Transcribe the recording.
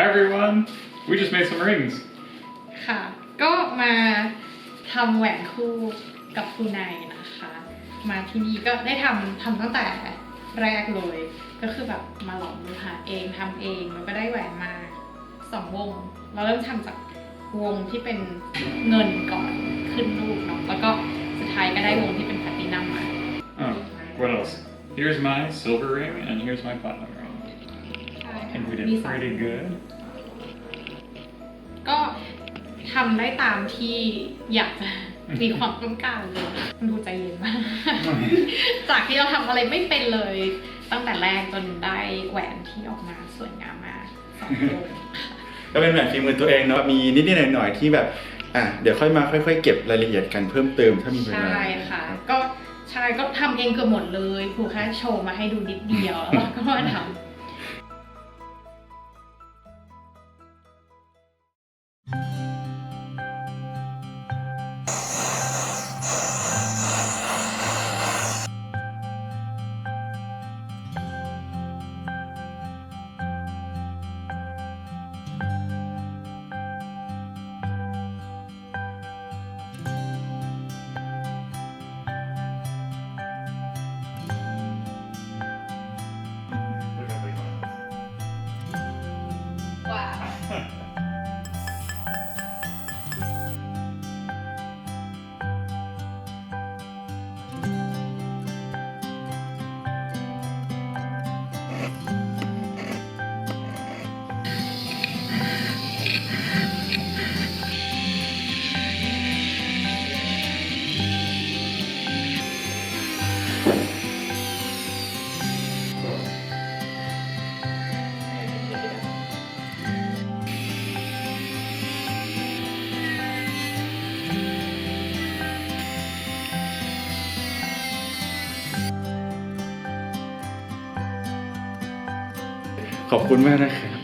Hi everyone! We just made some rings. ค่ะ ก็มาทำแหวนคู่กับครูนายนะคะ มาที่นี่ก็ได้ทำทำตั้งแต่แรกเลย ก็คือแบบมาหลอมลูกหาเองทำเองแล้วก็ได้แหวนมาสองวง เราเริ่มทำจากวงที่เป็นเงินก่อนขึ้นรูปเนาะแล้วก็สุดท้ายก็ได้วงที่เป็นแพลตตินัมมา Oh, what else? Here's my silver ring and here's my platinum ring. ใช่ I ค่ะ think we มี did สอง pretty good. ก็ทำได้ตามที่อยากจะ มีความต้องการเลยมันดูใจเย็นมาก จากที่เราทำอะไรไม่เป็นเลย ตั้งแต่แรกจนได้แหวนที่ออกมาสวยงามมากสองวงค่ะก็เป็นแบบฝีมือตัวเองเนาะมีนิดๆหน่อยๆที่แบบอะเดี๋ยวค่อยมาค่อยๆเก็บรายละเอียดกันเพิ่มเติมถ้ามีเวลา ใช่ค่ะ ก็ใช่ก็ทำเองเกือบหมดเลยครูแค่โชว์มาให้ดูนิดเดียว แล้วเราก็มาทำ ขอบคุณมากนะครับ